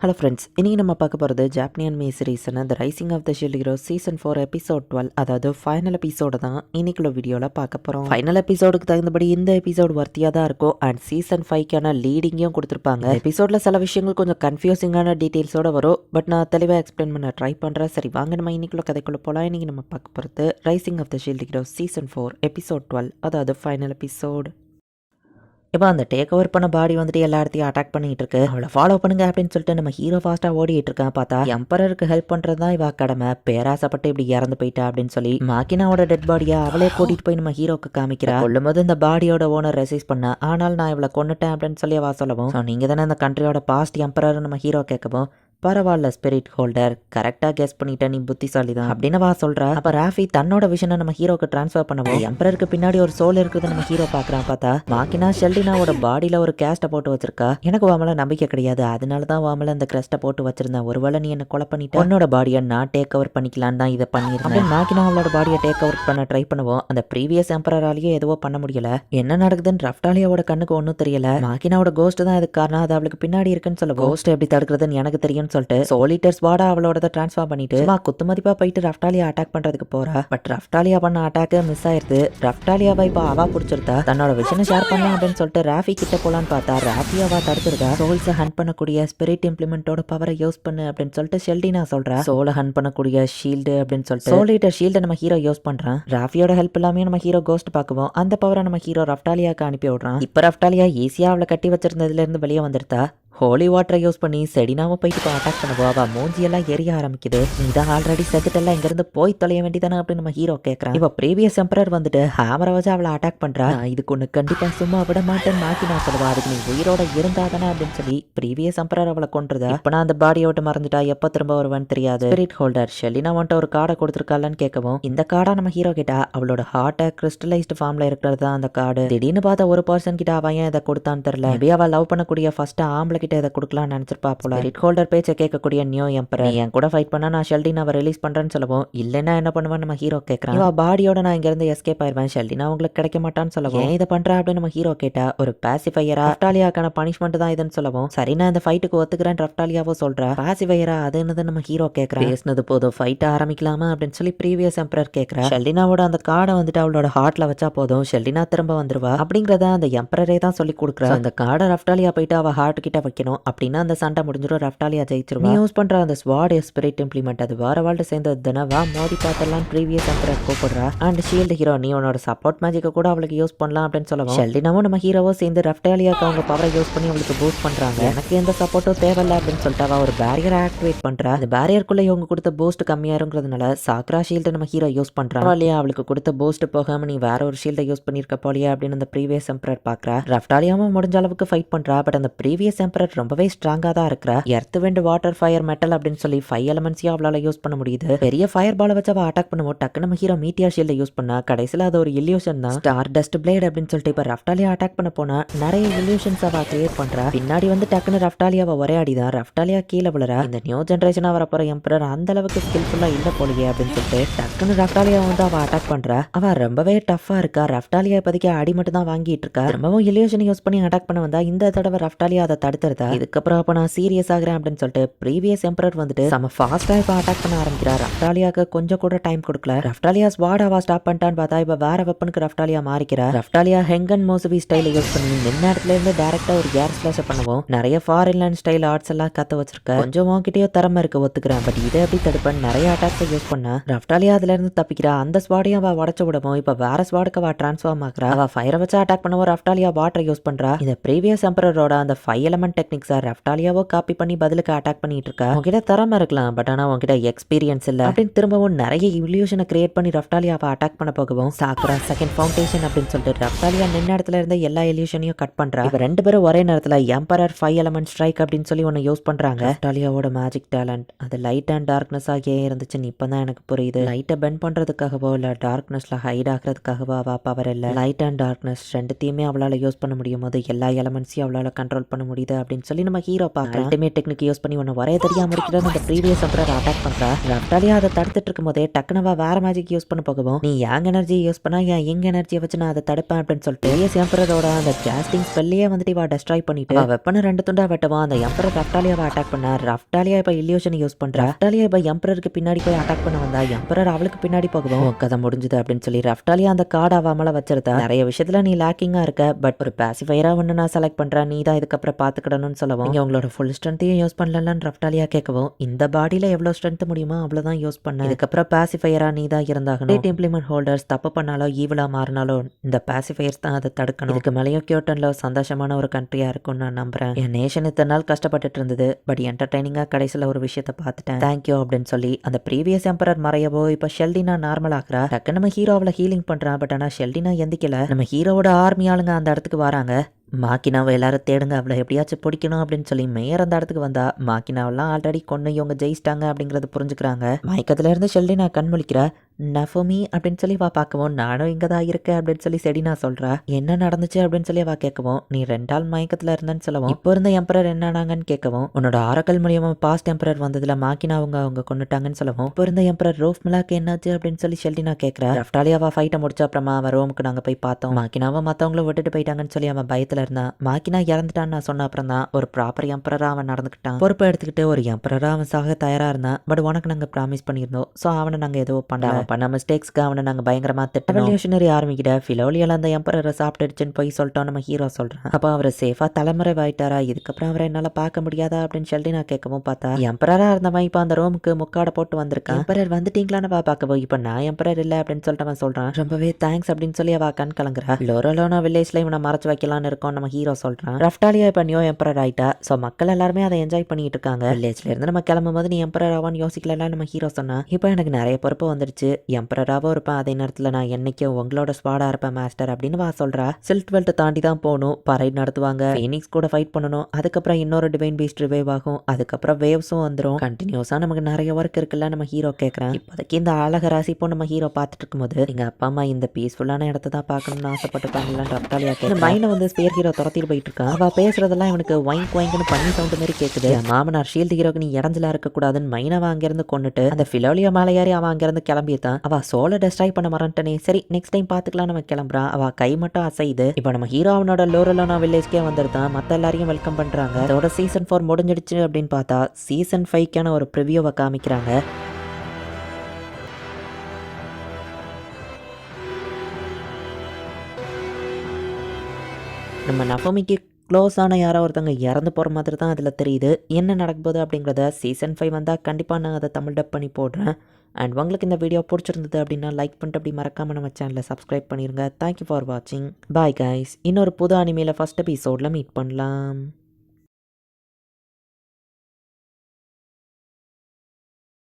Hello friends இன்றைக்கி நம்ம பார்க்க போகிறது ஜாப்னியன் மீ சீரீஸ்னு The Rising of the Shield Hero season four episode twelve அதாவது ஃபைனல் எபிசோடு தான் இன்னைக்குள்ள வீடியோவில் பார்க்க போகிறோம் ஃபைனல் எபிசோடுக்கு தகுந்தபடி இந்த எபிசோடு வர்த்தியாக தான் இருக்கும். அண்ட் சீசன் ஃபைவ்க்கான லீடிங்கையும் கொடுத்துருப்பாங்க. எபிசோடில் சில விஷயங்கள் கொஞ்சம் கன்ஃபியூசிங்கான டீட்டெயில்ஸோட வரும். பட் நான் தெளிவாக எக்ஸ்பிளைன் பண்ண ட்ரை பண்ணுறேன் சரி வாங்க நம்ம இன்னைக்குள்ள கதைக்குள்ள போகலாம் இன்றைக்கி நம்ம பார்க்க போகிறது rising of the shield hero season four episode twelve அதாவது ஃபைனல் எபிசோடு இப்போ அந்த டேக் ஓவர் பண்ண பாடி வந்துட்டு எல்லா இடத்தையும் அட்டாக் பண்ணிட்டு இருக்கு அவளை ஃபாலோ பண்ணுங்க அப்படின்னு சொல்லிட்டு நம்ம ஹீரோ ஃபாஸ்ட்டாக ஓடிட்டு இருக்கான் பார்த்தா. எம்பரருக்கு ஹெல்ப் பண்ணுறது தான் இவ கடமை. பேராசப்பட்டு இப்படி இறந்து போயிட்டா அப்படின்னு சொல்லி மாக்கினாவோட டெட் பாடியை அவளே கூட்டிட்டு போய் நம்ம ஹீரோக்கு காமிக்கிறா. கொள்ளும் போது இந்த பாடியோட ஓனர் ரெசைஸ் பண்ண ஆனால் நான் இவளை கொண்டுட்டேன் அப்படின்னு சொல்லி அவ சொல்லவும். ஸோ நீங்கள் தானே இந்த கண்ட்ரியோட பாஸ்ட் எம்பரர் நம்ம ஹீரோ கேட்கவும். பரவாயில்ல ஸ்பிரிட் ஹோல்டர் கரெக்டாக கெஸ் பண்ணிட்ட நீ புத்திசாலி தான் அப்படின்னு வா சொல்கிற அப்போ ராஃபி தன்னோட விஷனை நம்ம ஹீரோக்கு ட்ரான்ஸ்ஃபர் பண்ணவும் எம்பரருக்கு பின்னாடி ஒரு சோல் இருக்குது நம்ம ஹீரோ பார்க்குறான் பார்த்தா? மாக்கினா ஷெல்டினாவோட பாடியில் ஒரு கேஸ்ட்டை போட்டு வச்சிருக்கா. எனக்கு வாமல நம்பிக்கை கிடையாது. அதனால தான் வாமல அந்த கிரஸ்ட்டை போட்டு வச்சிருந்தேன். ஒருவேளை நீ என்ன கொலை பண்ணிட்டு. உன்னோட பாடியை நான் டேக் ஓவர் பண்ணிக்கலான்னு தான் இதை பண்ணியிருந்தேன். மாக்கினா அவளோட பாடியை டேக் ஓவர் பண்ண ட்ரை பண்ணுவோம் அந்த ப்ரீவியஸ் எம்பரராலேயே எதுவோ பண்ண முடியல. என்ன நடக்குதுன்னு ரஃப்டாலியாவோட கண்ணுக்கு ஒன்றும் தெரியல. மாக்கினாவோட கோஸ்ட் தான் இதுக்கு காரணம். அது அவளுக்கு பின்னாடி இருக்குன்னு சொல்ல கோஸ்ட் எப்படி தடுக்கிறதுன்னு எனக்கு தெரியும். தெரியும்னு சொல்லிட்டு சோலிட்டர் வாடா அவளோட ட்ரான்ஸ்ஃபார் பண்ணிட்டு சும்மா குத்து மதிப்பா போயிட்டு ரஃப்டாலியா அட்டாக் பண்றதுக்கு போறா. பட் ரஃப்டாலியா பண்ண அட்டாக் மிஸ் ஆயிருது. ரஃப்டாலியாவை இப்போ அவா பிடிச்சிருந்தா தன்னோட விஷயம் ஷேர் பண்ணலாம் அப்படின்னு சொல்லிட்டு ராஃபி கிட்ட போலான்னு பார்த்தா ராஃபி அவா தடுத்துருக்கா சோல்ஸை ஹண்ட் பண்ணக்கூடிய ஸ்பிரிட் இம்ப்ளிமெண்டோட பவரை யூஸ் பண்ணு அப்படின்னு சொல்லிட்டு ஷெல்டினா சொல்றா. சோலை ஹண்ட் பண்ணக்கூடிய ஷீல்டு அப்படின்னு சொல்லிட்டு சோலிட்டர் ஷீல்டை நம்ம ஹீரோ யூஸ் பண்றான். ராஃபியோட ஹெல்ப் இல்லாமே நம்ம ஹீரோ கோஸ்ட் பார்க்குவோம் அந்த பவரை நம்ம ஹீரோ ரஃப்டாலியாக்கு அனுப்பி விடுறான். இப்போ ரஃப்டாலியா ஈஸியா அவளை கட்டி வச்சிருந்ததுல இருந்து வெளியே வந்துருத்தா ஹோலி வாட்டரை யூஸ் பண்ணி செடினாவை போயிட்டு இப்போ அட்டாக் பண்ணுவா அவள் மூஞ்சியெல்லாம் எரிய ஆரம்பிக்குது. நீ தான் ஆல்ரெடி செத்துட்டெல்லாம் இங்கேருந்து போய் தொலைய வேண்டியதானே அப்படின்னு நம்ம ஹீரோ கேட்குறான் இப்போ ப்ரீவியஸ் எம்பரர் வந்துட்டு ஹேமரை வச்சு அவளை அட்டாக் பண்ணுறா நான் இதுக்கு ஒன்று கண்டிப்பாக சும்மா விட மாட்டேன்னு மாற்றி நான் சொல்லுவா அதுக்கு நீ உயிரோட இருந்தா தானே அப்படின்னு சொல்லி ப்ரீவியஸ் எம்பரர் அவளை கொண்டுருதா இப்போ நான் அந்த பாடியை விட்டு மறந்துட்டா எப்போ திரும்ப வருவான்னு தெரியாது. ஸ்பிரிட் ஹோல்டர் ஷெலினா வந்துட்டு ஒரு கார்டை கொடுத்துருக்காளன்னு கேட்கவும் இந்த கார்டா நம்ம ஹீரோ கிட்ட அவளோட ஹார்ட்டை கிறிஸ்டலைஸ்டு ஃபார்ம்ல இருக்கிறது தான் அந்த கார்டு திடீர்னு பார்த்த ஒரு பர்சன் கிட்ட அவன் ஏன் இதை கொடுத்தான்னு தெரியல. மேபி அவள் லவ் பண்ணக்கூடிய ஃபர்ஸ்ட் ஆம்பளை கிட்ட இதை கொடுக்கலாம்னு நினைச்சிருப்பா போல. ரெட் ஹோல்டர் பேச்சை கேட்கக்கூடிய நியூ எம்பரர் என் கூட ஃபைட் பண்ணா நான் ஷெல்டின் அவ ரிலீஸ் பண்றேன்னு சொல்லவும் இல்லைன்னா என்ன பண்ணுவேன் நம்ம ஹீரோ கேட்கறான் இவ பாடியோட நான் இங்க இருந்து எஸ்கேப் ஆயிருவேன் ஷெல்டினா உங்களுக்கு கிடைக்க மாட்டான்னு சொல்லவும். இதை பண்ற அப்படின்னு நம்ம ஹீரோ கேட்டா ஒரு பாசிஃபையரா ரஃப்டாலியாக்கான பனிஷ்மெண்ட் தான் இதுன்னு சொல்லவும். சரி நான் இந்த ஃபைட்டுக்கு ஒத்துக்கிறேன் ரஃப்டாலியாவோ சொல்றா. பாசிஃபையரா அது என்னது நம்ம ஹீரோ கேட்கறான் பேசினது போதும் ஃபைட் ஆரம்பிக்கலாமா அப்படின்னு சொல்லி ப்ரீவியஸ் எம்பரர் கேட்கறா ஷெல்டினாவோட அந்த கார்டை வந்துட்டு அவளோட ஹார்ட்ல வச்சா போதும் ஷெல்டினா திரும்ப வந்துருவா? அப்படிங்கறத அந்த எம்பரரே தான் சொல்லி கொடுக்குறா. அந்த கார்டை ரஃப்டாலியா போயிட்டு அவ ஹார்ட் கிட்ட வைக்கணும். அப்படின்னா அந்த சண்டை முடிஞ்சிடும். ரஃப்டாலியா ஜெயிச்சிருவா. யூஸ் பண்ற அந்த ஸ்வாட் ஸ்பிரிட் இம்ப்ளிமெண்ட் அது வேற வாழ்க்கை சேர்ந்தது தானே. வா மோதி பார்த்தெல்லாம் ப்ரீவியஸ் எம்பரர் கூப்பிடுறா. அண்ட் ஷீல்டு ஹீரோ நீ உன்னோட சப்போர்ட் மேஜிக்கை கூட அவளுக்கு யூஸ் பண்ணலாம் அப்படின்னு சொல்லுவோம். ஷெல்டினாவும் நம்ம ஹீரோவோ சேர்ந்து ரஃப்டாலியாக்கு அவங்க பவரை யூஸ் பண்ணி அவளுக்கு பூஸ்ட் பண்றாங்க. எனக்கு எந்த சப்போர்ட்டும் தேவையில்ல அப்படின்னு சொல்லிட்டு அவ ஒரு பேரியர் ஆக்டிவேட் பண்றா. அந்த பேரியருக்குள்ள இவங்க கொடுத்த பூஸ்ட் கம்மியா இருக்கிறதுனால சாக்ரா ஷீல்டு நம்ம ஹீரோ யூஸ் பண்றா. இல்லையா அவளுக்கு கொடுத்த பூஸ்ட் போகாம நீ வேற ஒரு ஷீல்டை யூஸ் பண்ணிருக்க போலியா அப்படின்னு அந்த ப்ரீவியஸ் எம்பரர் பாக்குறா. ரஃப்டாலியாவும் முடிஞ்ச அளவுக்கு ஃபைட் பண்றா. பட் அந்த ப்ரீவியஸ் எம்பரர் ரொம்பவே ஸ்ட்ராங்கா தான் இருக்கிற. Earth wind water fire metal அப்படின்னு சொல்லி ஃபைவ் எலமெண்ட்ஸையும் அவளால யூஸ் பண்ண முடியுது. பெரிய ஃபயர் பால வச்சு அவ அட்டாக் பண்ணுவோம் டக்கு நம்ம ஹீரோ மீட்டியா ஷீல்ட யூஸ் பண்ணா கடைசியில் அது ஒரு இல்யூஷன் தான். ஸ்டார் டஸ்ட் பிளேட் அப்படின்னு சொல்லிட்டு இப்போ ரஃப்டாலியா அட்டாக் பண்ண போனா நிறைய இல்யூஷன்ஸ் அவ கிரியேட் பண்றா. பின்னாடி வந்து டக்குன்னு ரஃப்டாலியாவை ஒரே அடிதான் ரஃப்டாலியா கீழே விழுறா. இந்த நியூ ஜென்ரேஷனா வரப்போற எம்பரர் அந்த அளவுக்கு ஸ்கில்ஃபுல்லா இல்ல போலியே அப்படின்னு சொல்லிட்டு டக்குன்னு ரஃப்டாலியா வந்து அவ அட்டாக் பண்றா. அவ ரொம்பவே டஃப்பாக இருக்கா. ரஃப்டாலியா இப்போதைக்கு அடி மட்டும் தான் வாங்கிட்டு இருக்கா. ரொம்பவும் இல்யூஷன் யூஸ் பண்ணி அட்டாக் பண்ண வந்தா இந்த தடவை ரஃப்டாலியா அதை தடுத்து தடுத்துருதா இதுக்கப்புறம் அப்ப நான் சீரியஸ் ஆகிறேன் அப்படின்னு சொல்லிட்டு ப்ரீவியஸ் எம்பரர் வந்துட்டு நம்ம ஃபாஸ்டா இப்போ அட்டாக் பண்ண ஆரம்பிக்கிறா ரஃப்டாலியாக்கு கொஞ்சம் கூட டைம் கொடுக்கல. ரஃப்டாலியா ஸ்வாடாவா ஸ்டாப் பண்ணிட்டான்னு பார்த்தா இப்போ வேற வெப்பனுக்கு ரஃப்டாலியா மாறிக்கிறா ரஃப்டாலியா ஹெங்கன் மோசவி ஸ்டைல யூஸ் பண்ணி நின்ன இடத்துல இருந்து டேரக்டா ஒரு கேர் ஸ்லாஷ் பண்ணுவோம். நிறைய ஃபாரின் லேண்ட் ஸ்டைல் ஆர்ட்ஸ் எல்லாம் கத்த வச்சிருக்க. கொஞ்சம் உன்கிட்டயோ திறமை இருக்க ஒத்துக்கிறேன். பட் இதை எப்படி தடுப்பேன்? நிறைய அட்டாக்ஸ் யூஸ் பண்ண. ரஃப்டாலியா அதுல இருந்து தப்பிக்கிறா. அந்த ஸ்வாடையும் அவ உடச்சு விடவும் இப்போ வேற ஸ்வாடுக்கு அவ டிரான்ஸ்ஃபார்ம் ஆகிறா. அவ ஃபயரை வச்சு அட்டாக் பண்ணவும் ரஃப்டாலியா வாட்டர் யூஸ் பண்றா. இந்த ப்ரீவியஸ் எம்பரரோட அந்த ஃபைவ் எலமெண்ட் டெக்னிக்ஸை ரஃப்டாலியாவோ காப்பி பண்ணி பதிலுக்கு அட்டாக் பண்ணிட்டு இருக்கா உங்ககிட்ட திறமை இருக்கலாம் பட் ஆனா உங்ககிட்ட எக்ஸ்பீரியன்ஸ் இல்ல. அப்படின்னு திரும்பவும் நிறைய இவல்யூஷனை கிரியேட் பண்ணி ரஃப்டாலியாவை அட்டாக் பண்ண போகவும் சாக்ரா செகண்ட் ஃபவுண்டேஷன் அப்படின்னு சொல்லிட்டு ரஃப்டாலியா நின்ன இடத்துல இருந்து எல்லா இல்யூஷனையும் கட் பண்றா. இப்ப ரெண்டு பேரும் ஒரே நேரத்துல எம்பரர் ஃபைவ் எலமெண்ட் ஸ்ட்ரைக் அப்படின்னு சொல்லி ஒன்னு யூஸ் பண்றாங்க. ரஃப்டாலியாவோட மேஜிக் டேலண்ட் அது லைட் அண்ட் டார்க்னஸ் ஆகியே இருந்துச்சுன்னு இப்பதான் எனக்கு புரியுது. லைட்டை பெண்ட் பண்றதுக்காகவோ இல்ல டார்க்னஸ்ல ஹைட் ஆகிறதுக்காகவோ அவ பவர் இல்ல. லைட் அண்ட் டார்க்னஸ் ரெண்டுத்தையுமே அவளால யூஸ் பண்ண முடியும் போது எல்லா எலமெண்ட்ஸையும் அவளால கண்ட்ரோல் பண்ண முடியுது அப்படின்னு சொல்லி நம்ம ஹீரோ பார்க்கலாம் அல்டிமேட் டெக்னிக் யூஸ் பண்ணி ஒன்று வரைய தெரியாம இருக்கிறது அந்த ப்ரீவியஸ் எம்பரர் அட்டாக் பண்றா ரஃப்டாலியா அதை தடுத்துட்டு இருக்கும் போதே டக்குனவா வேற மேஜிக் யூஸ் பண்ண போகவும் நீ யங் எனர்ஜி யூஸ் பண்ணா என் யங் எனர்ஜியை வச்சு நான் அதை தடுப்பேன்? அப்படின்னு சொல்லிட்டு ப்ரீவியஸ் எம்பரரோட அந்த ஜாஸ்டிங் ஸ்பெல்லையே வந்துட்டு இவா டெஸ்ட்ராய் பண்ணிட்டு வெப்பனை ரெண்டு துண்டா வெட்டவா அந்த எம்பரர் ரஃப்டாலியாவை அட்டாக் பண்ண. ரஃப்டாலியா இப்ப இல்யூஷன் யூஸ் பண்றா. ரஃப்டாலியா இப்ப எம்பரருக்கு பின்னாடி போய் அட்டாக் பண்ண வந்தா எம்பரர் அவளுக்கு பின்னாடி போகவும் கதை முடிஞ்சது அப்படின்னு சொல்லி ரஃப்டாலியா அந்த கார்டு ஆகாமல வச்சிருந்தா நிறைய விஷயத்துல நீ லேக்கிங்கா இருக்க பட் ஒரு பாசிஃபையரா ஒன்று நான் செலக்ட் பண்றேன். நீ தான் இதுக்கப்புறம் பண்ணணும்னு சொல்லவும் நீங்கள் உங்களோட ஃபுல் ஸ்ட்ரென்த்தையும் யூஸ் பண்ணலன்னு ரஃப்டாலியாக கேட்கவும் இந்த பாடியில எவ்வளோ ஸ்ட்ரென்த் முடியுமோ அவ்வளோதான் யூஸ் பண்ண. இதுக்கப்புறம் பேசிஃபையராக நீ தான் இருந்தாகணும். டேட் இம்ப்ளிமெண்ட் ஹோல்டர்ஸ் தப்பு பண்ணாலோ ஈவலாக மாறினாலோ இந்த பேசிஃபையர்ஸ் தான் அதை தடுக்கணும். இதுக்கு மேலேயும் கியோட்டன்ல சந்தோஷமான ஒரு கண்ட்ரியாக இருக்கும்னு நான் நம்புறேன். என் நேஷன் இத்தனை நாள் கஷ்டப்பட்டுட்டு இருந்தது பட் என்டர்டைனிங்காக கடைசியில் ஒரு விஷயத்தை பார்த்துட்டேன். தேங்க்யூ அப்படின்னு சொல்லி அந்த ப்ரீவியஸ் எம்பரர் மறையவோ இப்போ ஷெல்டினா நார்மல் ஆகிறா டக்கு நம்ம ஹீரோவில் ஹீலிங் பண்ணுறான் பட் ஆனால் ஷெல்டினா எந்திக்கல. நம்ம ஹீரோவோட ஆர்மி ஆளுங்க அந்த இடத்துக்கு வராங்க. மாக்கினாவை எல்லாரும் தேடுங்க அவளை எப்படியாச்சும் பிடிக்கணும் அப்படின்னு சொல்லி மேயர் அந்த இடத்துக்கு வந்தா மாக்கினாவெல்லாம் ஆல்ரெடி கொண்டு இவங்க ஜெயிச்சிட்டாங்க அப்படிங்கறது புரிஞ்சுக்கிறாங்க. மயக்கத்துல இருந்து ஷெல்டினா கண் முழிக்கிறா நஃபோமி அப்படின்னு சொல்லி வா பார்க்கவும் நானும் இங்கே தான் இருக்கேன் அப்படின்னு சொல்லி செடினா சொல்கிறா என்ன நடந்துச்சு? அப்படின்னு சொல்லி வா கேட்கவும் நீ ரெண்டாள் மயக்கத்தில் இருந்தேன்னு சொல்லவும் இப்போ இருந்த எம்பரர் என்னன்னாங்கன்னு கேட்கவும் உன்னோட ஆரக்கல் மூலியமாக பாஸ்ட் எம்பரர் வந்ததில் மாக்கினா அவங்க அவங்க கொண்டுட்டாங்கன்னு சொல்லவும் இப்போ இருந்த எம்பரர் ரோஃப் மிலாக்கு என்னாச்சு? அப்படின்னு சொல்லி ஷெல்டினா கேட்குறா. ரஃப்டாலியாவா ஃபைட்டை முடிச்ச அப்புறமா அவன் ரோமுக்கு நாங்கள் போய் பார்த்தோம். மாக்கினாவை மற்றவங்கள விட்டுட்டு போயிட்டாங்கன்னு சொல்லி அவன் பயத்தில் இருந்தான் மாக்கினா இறந்துட்டான்னு நான் சொன்ன அப்புறம் தான் ஒரு ப்ராப்பர் எம்பரராக அவன் நடந்துக்கிட்டான். பொறுப்பை எடுத்துக்கிட்டு ஒரு எம்பரராக அவன் சாக தயாராக இருந்தான். பட் உனக்கு நாங்கள் ப்ராமிஸ் பண்ணியிருந்தோம். ஸோ அவனை நாங்கள் ஏதோ பண்ணலாம் அவன் பண்ண மிஸ்டேக்ஸ்க்கு அவனை நாங்கள் பயங்கரமா திட்டம் ரெவல்யூஷனரி ஆரம்பிக்கிட்ட ஃபிலோலியால அந்த எம்பரரை சாப்பிட்டுடுச்சுன்னு போய் சொல்லிட்டோம் நம்ம ஹீரோ சொல்றான். அப்போ அவர் சேஃபா தலைமுறை வாயிட்டாரா? இதுக்கப்புறம் அவரை என்னால பார்க்க முடியாதா? அப்படின்னு சொல்லி நான் கேட்கவும் பார்த்தா எம்பரரா இருந்தவன் இப்போ அந்த ரோமுக்கு முக்காட போட்டு வந்திருக்கான் எம்பரர் வந்துட்டீங்களான்னு வா பார்க்கவும் இப்போ நான் எம்பரர் இல்லை அப்படின்னு சொல்லிட்டு அவன் சொல்றான். ரொம்பவே தேங்க்ஸ் அப்படின்னு சொல்லி அவ கண் கலங்குறா. லோரோலோனா வில்லேஜ்ல இவனை மறைச்சு வைக்கலாம்னு இருக்கோம் நம்ம ஹீரோ சொல்றான். ரஃப்டாலியா இப்போ நியோ எம்பரர் ஆயிட்டா? ஸோ மக்கள் எல்லாருமே அதை என்ஜாய் பண்ணிட்டு இருக்காங்க. வில்லேஜ்ல இருந்து நம்ம கிளம்பும் போது நீ எம்பரர் ஆவான்னு யோசிக்கல நம்ம ஹீரோ சொன்னா இப்போ எனக்கு நிறைய பொறுப்பு வந்துருச்சு எம்பரராகவும் இருப்பேன் அதே நேரத்தில் நான் என்னைக்கும் உங்களோட ஸ்வாடாக இருப்பேன் மாஸ்டர் அப்படின்னு வா சொல்கிறா சில் வெல்ட்டை தாண்டி தான் போகணும் பரைட் நடத்துவாங்க. ஃபீனிக்ஸ் கூட ஃபைட் பண்ணணும் அதுக்கப்புறம் இன்னொரு டிவைன் பீஸ்ட் ரிவைவ் ஆகும் அதுக்கப்புறம் வேவ்ஸும் வந்துடும் கண்டினியூஸாக நமக்கு நிறைய ஒர்க் இருக்குல்ல நம்ம ஹீரோ கேட்குறேன் இப்போதைக்கு இந்த அழக ராசி இப்போ நம்ம ஹீரோ பார்த்துட்டு இருக்கும்போது எங்கள் அப்பா அம்மா இந்த பீஸ்ஃபுல்லான இடத்த தான் பார்க்கணும்னு ஆசைப்பட்டுருக்காங்களான்னு ரப்தாலியா கேட்க மைனை வந்து ஸ்பேர் ஹீரோ துரத்திட்டு போயிட்டு இருக்கான் அவள் பேசுறதெல்லாம் இவனுக்கு வாங்கி ஒயிங்க்னு பண்ணி சவுண்ட் மாதிரி கேட்குது மாமனார் ஷீல்டு ஹீரோக்கு நீ இடஞ்சலாக இருக்கக்கூடாதுன்னு மைனவை அங்கேருந்து கொண்டுட்டு அந்த ஃபிலோலியா மேலே ஏறி அவன் அங்கேருந்து தான். அவ சோலை டெஸ்ட்ராய் பண்ண மறந்துட்டனே சரி நெக்ஸ்ட் டைம் பார்த்துக்கலாம் நம்ம கிளம்புறான் அவ கை மட்டும் அசையுது. இப்போ நம்ம ஹீரோவனோட லோரலானா வில்லேஜ்கே வில்லேஜ்க்கே மத்த மற்ற எல்லாரையும் வெல்கம் பண்றாங்க. அதோட சீசன் ஃபோர் முடிஞ்சிடுச்சு அப்படின்னு பார்த்தா சீசன் ஃபைவ்க்கான ஒரு ப்ரிவியூவை காமிக்கிறாங்க. நம்ம நஃபமிக்கு க்ளோஸான யாரோ ஒருத்தவங்க இறந்து போகிற மாதிரி தான் அதில் தெரியுது. என்ன நடக்க போகுது அப்படிங்கிறத சீசன் ஃபைவ் வந்தால் கண்டிப்பாக நான் அதை தமிழ் டப் பண்ணி போடுறேன். அண்ட் உங்களுக்கு இந்த வீடியோ பிடிச்சிருந்தது அப்படின்னா லைக் பண்ணிட்டு அப்படி மறக்காமல் நம்ம சேனலில் சப்ஸ்கிரைப் பண்ணிடுங்க தேங்க்யூ ஃபார் வாட்சிங் பாய் கைஸ் இன்னொரு புது அனிமையில் ஃபஸ்ட் எபிசோடில் மீட் பண்ணலாம்.